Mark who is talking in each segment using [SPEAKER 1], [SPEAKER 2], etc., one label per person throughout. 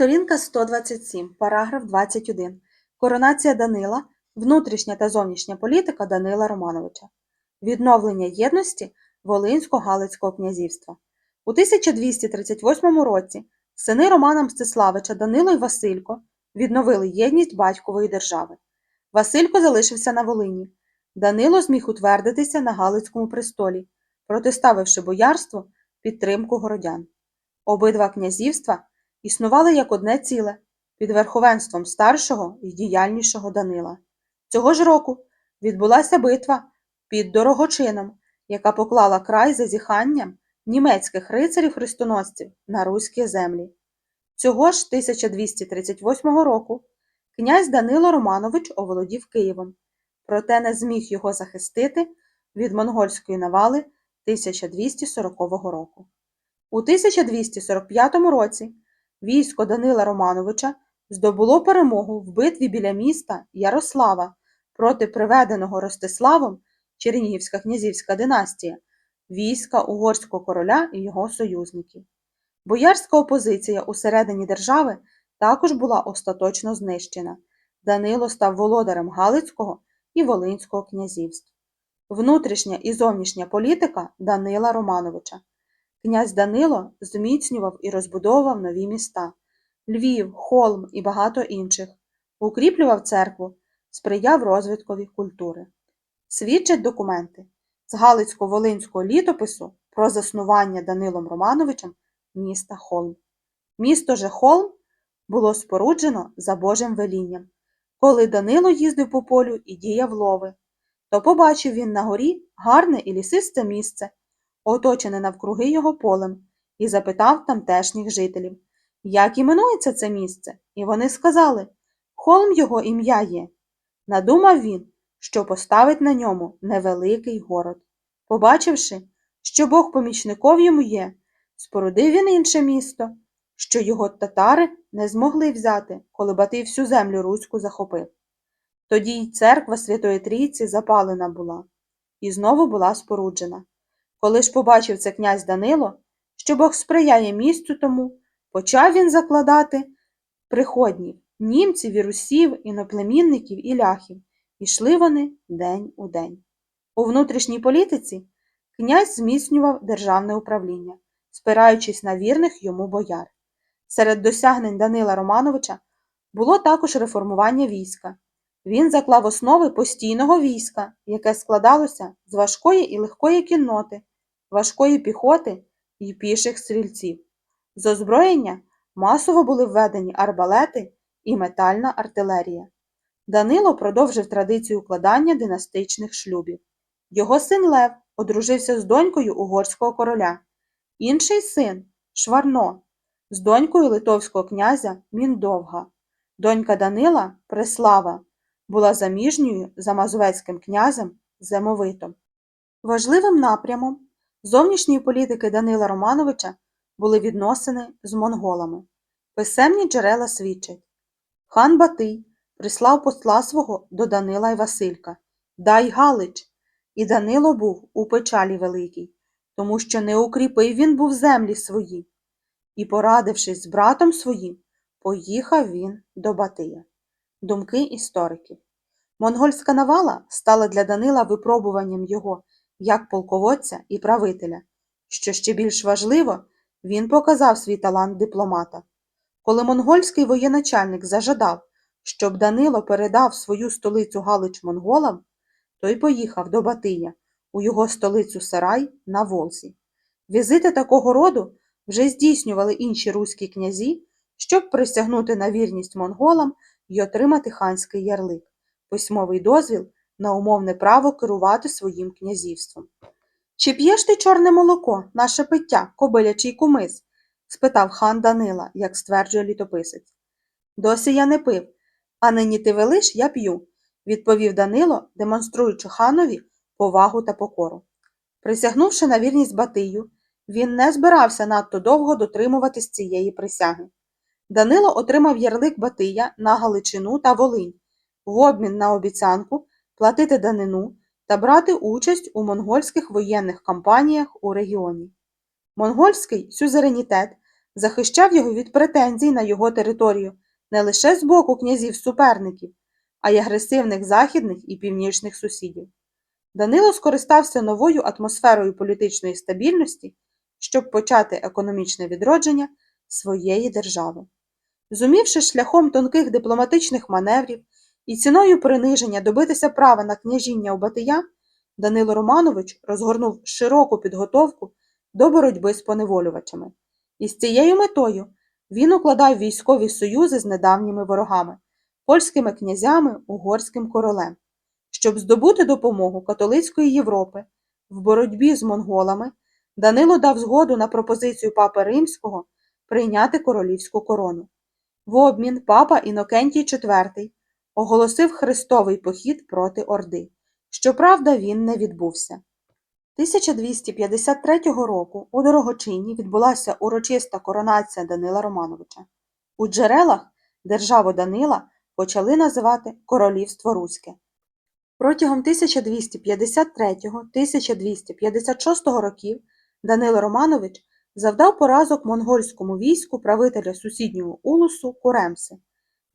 [SPEAKER 1] Сторінка 127, параграф 21. Коронація Данила. Внутрішня та зовнішня політика Данила Романовича. Відновлення єдності Волинсько-Галицького князівства. У 1238 році сини Романа Мстиславича Данило і Василько відновили єдність батькової держави. Василько залишився на Волині. Данило зміг утвердитися на Галицькому престолі, протиставивши боярству підтримку городян. Обидва князівства існували як одне ціле під верховенством старшого і діяльнішого Данила. Цього ж року відбулася битва під Дорогочином, яка поклала край зазіханням німецьких рицарів-хрестоносців на руські землі. Цього ж 1238 року князь Данило Романович оволодів Києвом, проте не зміг його захистити від монгольської навали 1240 року. У 1245 році військо Данила Романовича здобуло перемогу в битві біля міста Ярослава проти приведеного Ростиславом Чернігівська князівська династія, війська угорського короля і його союзників. Боярська опозиція усередині держави також була остаточно знищена. Данило став володарем Галицького і Волинського князівств. Внутрішня і зовнішня політика Данила Романовича. Князь Данило зміцнював і розбудовував нові міста Львів, Холм і багато інших, укріплював церкву, сприяв розвиткові культури. Свідчать документи з Галицько-Волинського літопису про заснування Данилом Романовичем міста Холм. Місто же Холм було споруджено за Божим велінням. Коли Данило їздив по полю і діяв лови, то побачив він на горі гарне і лісисте місце, оточене навкруги його полем, і запитав тамтешніх жителів, як іменується це місце, і вони сказали Холм його ім'я є. Надумав він, що поставить на ньому невеликий город. Побачивши, що Бог помічников йому є, спорудив він інше місто, що його татари не змогли взяти, коли Батий всю землю руську захопив. Тоді й церква Святої Трійці запалена була, і знову була споруджена. Коли ж побачив це князь Данило, що Бог сприяє місцю тому, почав він закладати приходнів, німців і русів, іноплемінників і ляхів. Ішли вони день у день. У внутрішній політиці князь зміцнював державне управління, спираючись на вірних йому бояр. Серед досягнень Данила Романовича було також реформування війська. Він заклав основи постійного війська, яке складалося з важкої і легкої кінноти, важкої піхоти і піших стрільців. З озброєння масово були введені арбалети і метальна артилерія. Данило продовжив традицію укладання династичних шлюбів. Його син Лев одружився з донькою угорського короля, інший син Шварно, з донькою литовського князя Міндовга. Донька Данила Преслава була заміжньою за мазовецьким князем Земовитом. Важливим напрямом зовнішньої політики Данила Романовича були відносини з монголами. Писемні джерела свідчать. Хан Батий прислав посла свого до Данила й Василька Дай Галич, і Данило був у печалі великій, тому що не укріпив він був землі свої. І, порадившись з братом своїм, поїхав він до Батия. Думки істориків. Монгольська навала стала для Данила випробуванням його як полководця і правителя. Що ще більш важливо, він показав свій талант дипломата. Коли монгольський воєначальник зажадав, щоб Данило передав свою столицю Галич монголам, той поїхав до Батия у його столицю Сарай на Волзі. Візити такого роду вже здійснювали інші руські князі, щоб присягнути на вірність монголам і отримати ханський ярлик, письмовий дозвіл на умовне право керувати своїм князівством. Чи п'єш ти чорне молоко, наше пиття, кобилячий кумис? спитав хан Данила, як стверджує літописець. Досі я не пив, а нині ти велиш, я п'ю, відповів Данило, демонструючи ханові повагу та покору. Присягнувши на вірність Батию, він не збирався надто довго дотримуватись цієї присяги. Данило отримав ярлик Батия на Галичину та Волинь в обмін на обіцянку платити данину та брати участь у монгольських воєнних кампаніях у регіоні. Монгольський сюзеренітет захищав його від претензій на його територію не лише з боку князів-суперників, а й агресивних західних і північних сусідів. Данило скористався новою атмосферою політичної стабільності, щоб почати економічне відродження своєї держави. Зумівши шляхом тонких дипломатичних маневрів і ціною приниження добитися права на княжіння у Батия, Данило Романович розгорнув широку підготовку до боротьби з поневолювачами. І з цією метою він укладав військові союзи з недавніми ворогами польськими князями, угорським королем, щоб здобути допомогу католицької Європи в боротьбі з монголами. Данило дав згоду на пропозицію папи Римського прийняти королівську корону. В обмін папа Інокентій IV оголосив хрестовий похід проти Орди. Щоправда, він не відбувся. 1253 року у Дорогочині відбулася урочиста коронація Данила Романовича. У джерелах державу Данила почали називати Королівство Руське. Протягом 1253-1256 років Данило Романович завдав поразок монгольському війську правителя сусіднього улусу Куремси.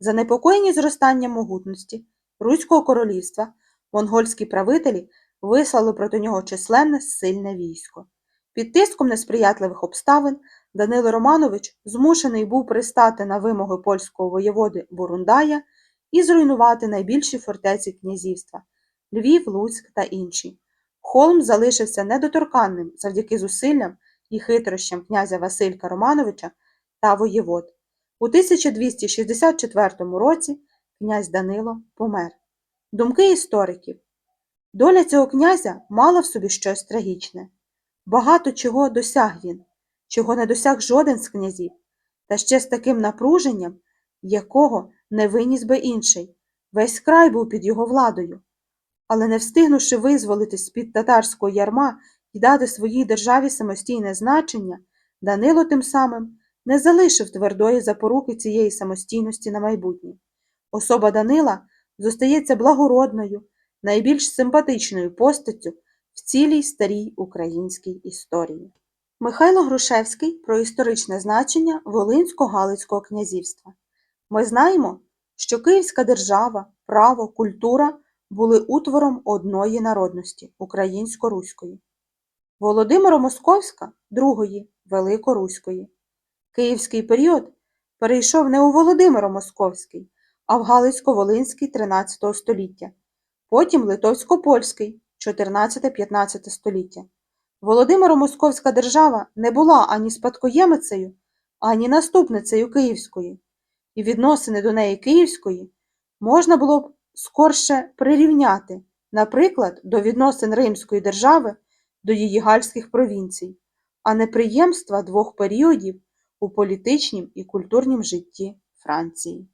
[SPEAKER 1] Занепокоєні зростанням могутності Руського королівства, монгольські правителі вислали проти нього численне сильне військо. Під тиском несприятливих обставин Данило Романович змушений був пристати на вимоги польського воєводи Бурундая і зруйнувати найбільші фортеці князівства Львів, Луцьк та інші. Холм залишився недоторканним завдяки зусиллям і хитрощам князя Василька Романовича та воєвод. У 1264 році князь Данило помер. Думки істориків. Доля цього князя мала в собі щось трагічне. Багато чого досяг він, чого не досяг жоден з князів, та ще з таким напруженням, якого не виніс би інший. Весь край був під його владою. Але не встигнувши визволитись з-під татарського ярма і дати своїй державі самостійне значення, Данило тим самим не залишив твердої запоруки цієї самостійності на майбутнє. Особа Данила зостається благородною, найбільш симпатичною постаттю в цілій старій українській історії. Михайло Грушевський про історичне значення Волинсько-Галицького князівства. Ми знаємо, що Київська держава, право, культура були утвором одної народності українсько-руської. Володимиро-Московська другої Великоруської. Київський період перейшов не у Володимиро-Московський, а в Галицько-Волинський 13 століття, потім Литовсько-Польський 14-15 століття. Володимиро-Московська держава не була ані спадкоємицею, ані наступницею Київської, і відносини до неї Київської можна було б скорше прирівняти, наприклад, до відносин Римської держави до її гальських провінцій, а не приємства двох періодів у політичнім і культурнім житті Франції.